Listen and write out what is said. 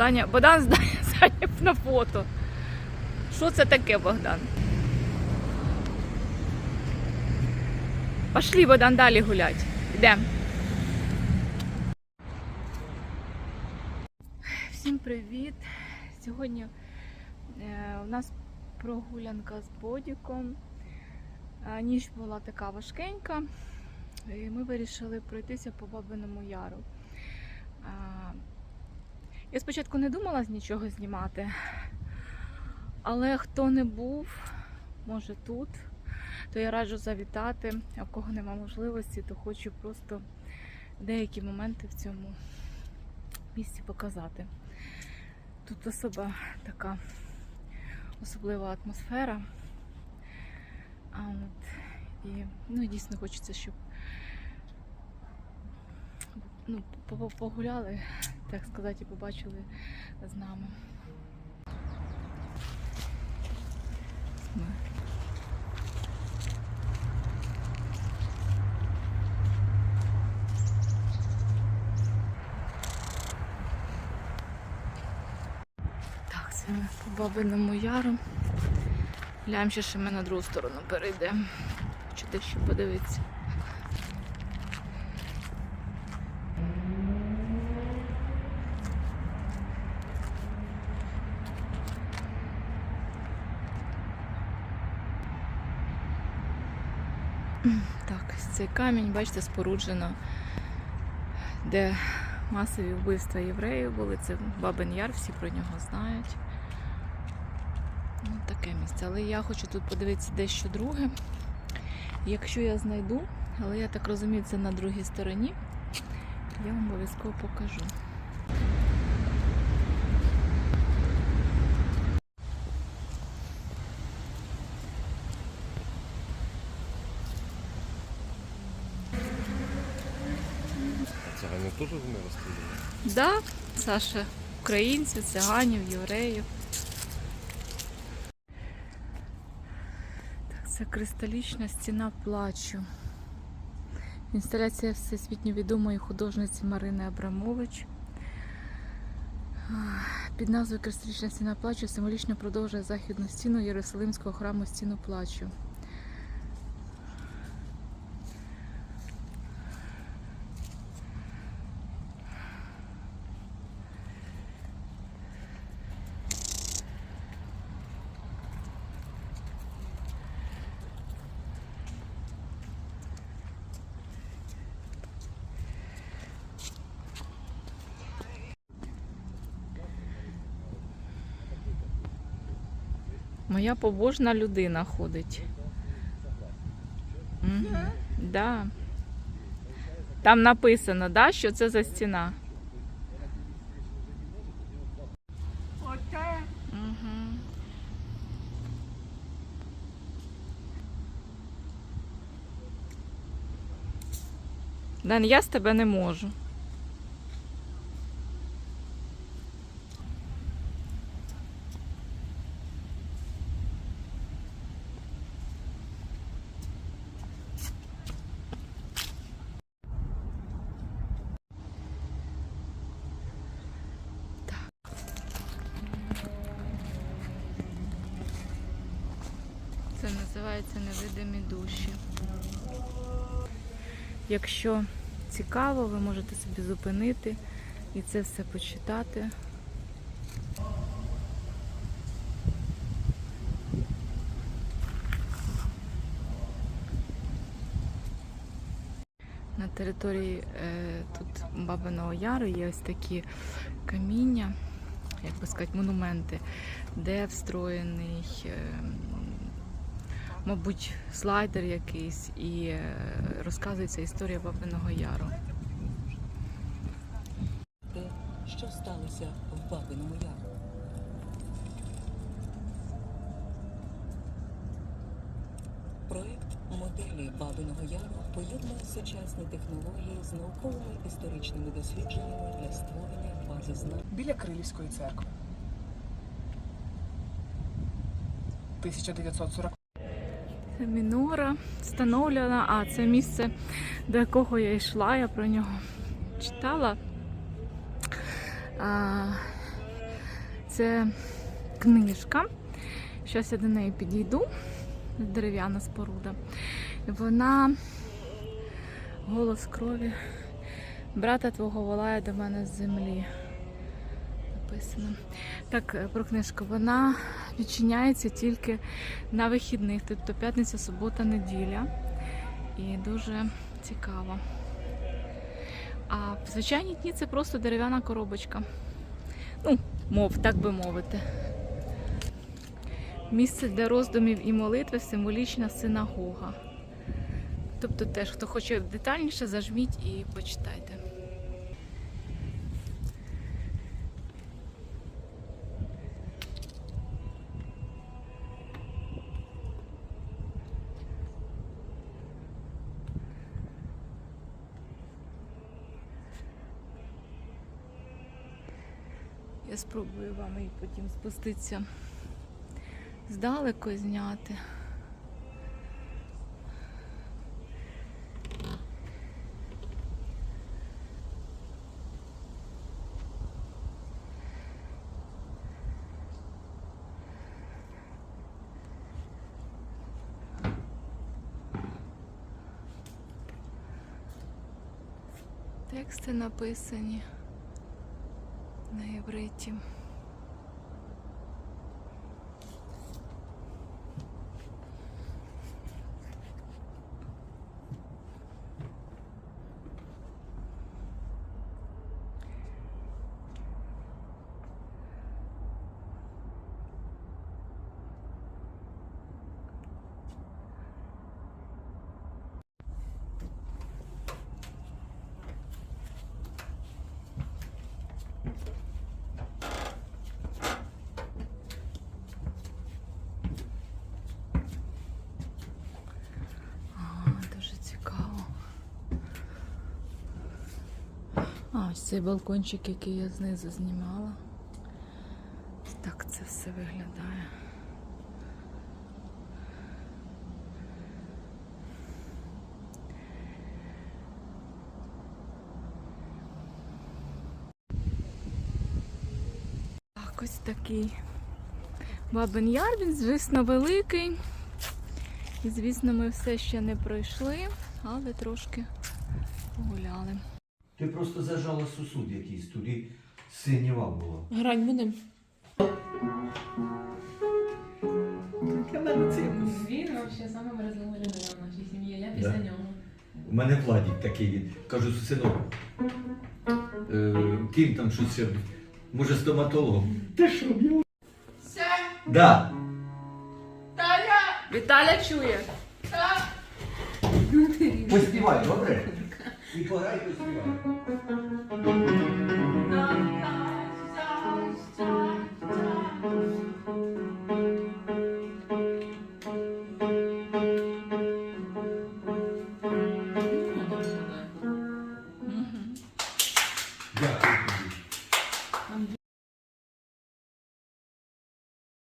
Заня, Богдан зайняв на фото. Що це таке, Богдан? Пошли, Богдан, далі гулять. Йдемо. Всім привіт! Сьогодні е, у нас прогулянка з Бодіком. Е, Ніч була така важкенька, і ми вирішили пройтися по Бабиному Яру. Я спочатку не думала нічого знімати, але хто не був, може тут, то я раджу завітати. А в кого нема можливості, то хочу просто деякі моменти в цьому місці показати. Тут особа така особлива атмосфера. А от, і ну, дійсно хочеться, щоб ну, по- по- погуляли, так сказати, і побачили з нами. Так, це ми по Бабиному Яру. Глянемо, що ми на другу сторону перейдемо. Хочу дещо подивитися. Так, цей камінь, бачите, споруджено, де масові вбивства євреїв були. Це Бабин Яр, всі про нього знають. Ну, таке місце. Але я хочу тут подивитися дещо друге. Якщо я знайду, але я так розумію, це на другій стороні, я вам обов'язково покажу. А цигани теж вони розстріляли? Да, Саша, українців, циганів, євреїв. Так, це кристалічна стіна плачу. Інсталяція всесвітньо відомої художниці Марини Абрамович. Під назвою Кристалічна стіна плачу символічно продовжує західну стіну Єрусалимського храму стіну плачу. Моя побожна людина ходить. Да. Там написано, да, що це за стіна. Угу. Дан, я з тебе не можу. Це називається невидимі душі. Якщо цікаво, ви можете собі зупинити і це все почитати. На території е, тут Бабиного Яру є ось такі каміння, як би сказати, монументи, де встроєний, е, мабуть, слайдер якийсь, і е, розказується історія Бабиного Яру. те, що сталося в Бабиному Яру. Проект моделі Бабиного Яру поєднує сучасні технології з науковими історичними дослідженнями для створення бази знань. біля Крилівської церкви. 1940 Це Мінора встановлена, а це місце, до якого я йшла, я про нього читала. Це книжка. Щось я до неї підійду. Дерев'яна споруда. Вона голос крові. Брата твого волає до мене з землі. Написано. Так, е, про книжку. Вона відчиняється тільки на вихідних, тобто п'ятниця, субота, неділя. І дуже цікаво. А в звичайні дні це просто дерев'яна коробочка. Ну, мов, так би мовити. Місце для роздумів і молитви символічна синагога. Тобто теж, хто хоче детальніше, зажміть і почитайте. Я спробую вам і потім спуститися здалеку зняти. Тексти написані на євриті. А, дуже цікаво. А, ось цей балкончик, який я знизу знімала. Так це все виглядає. Так, ось такий Бабин Яр, він, звісно, великий. І, звісно, ми все ще не пройшли, але трошки погуляли. Ти просто зажала сусуд якийсь, туди синіва була. Грань будемо. Мене. Він взагалі саме мерзлива людина в нашій сім'ї. Я після Да? нього. У мене Владік такий він. Кажу, синок, е, ким там щось ще? Може стоматологом? Ти що, б'ю? Все? Да. Віталя чує. Поспівай, добре? І пограй, поспівай.